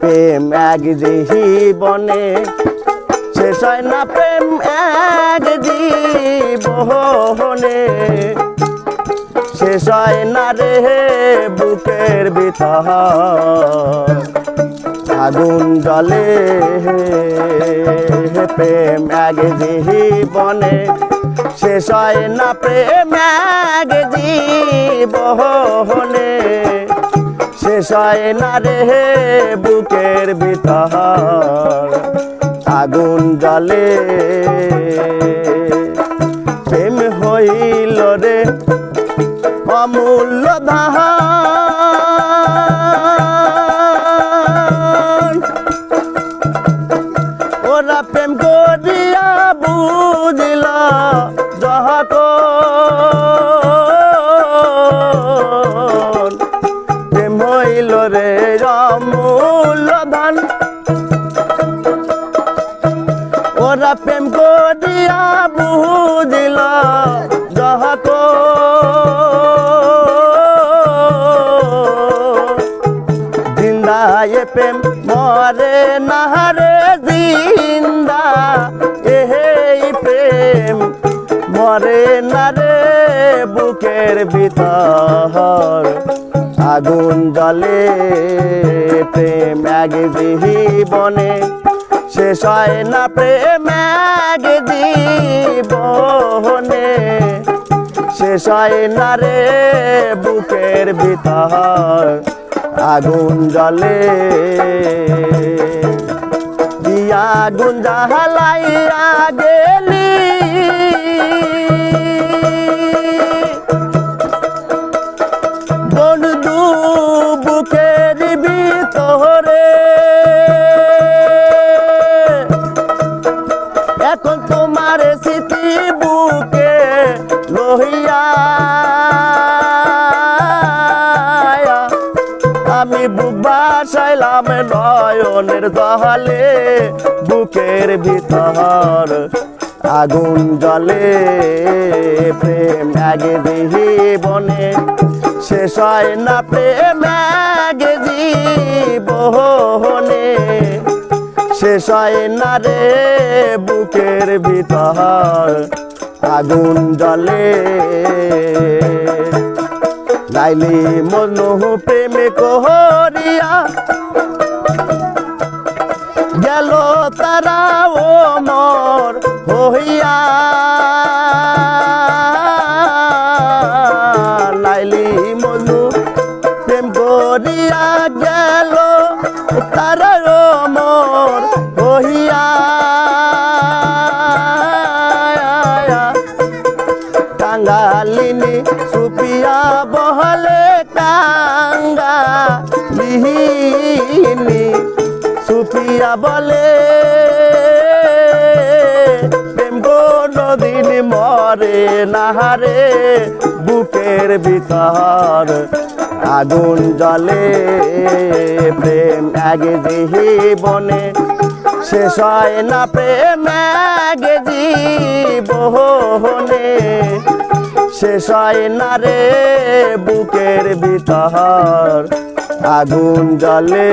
প্রেম এক জীবনে, শেষ হয় না প্রেম এক জীবনে। শেষ হয় না রে বুকের ভিতর, আগুন জলে প্রেম এক জীবনে, শেষ হয় না প্রেম এক জীবনে। শেষ না রে বুকের ভিতর আগুন জলে প্রেম হইল রে অমূল্য ধান। ওরা প্রেম করিয়া বুঝিল যহক ওরা প্রেম করিয়া বুঝিল যহক জিন্দা এ প্রেম মরে নাহারে জিন্দা এহে প্রেম। মরে না রে বুকের ভিতর, আগুন জলে প্রেম এক জীবনে শেষ হয় না প্রেম এক জীবনে। শেষ হয় না রে বুকের ভিতর, আগুন জলে দিয়া লহিয়া আমি বুক বাসাইলাম নয়নের দহলে বুকের ভিতর আগুন জলে প্রেম আগে জীবনে শেষ হয় না, প্রেম আগে জীবনে শেষ হয় না রে, বুকের ভিতর আগুন জলে লাইলি মনু প্রেমে কহরিয়া। গেল তারা ও মর হইয়া। লাইলি মনু প্রেম করিয়া গেল তারা ও মর কাঙ্গালিনী সুপিয়া বহলে কাঙ্গালিনী সুপিয়া বলে নদীন মরে নাহারে, বুকের ভিতর আগুন জলে প্রেম আগে জীবনে শেষ হয় না, প্রেম আগে জীবনে। শেষ হয় না রে বুকের ভিতর আগুন জলে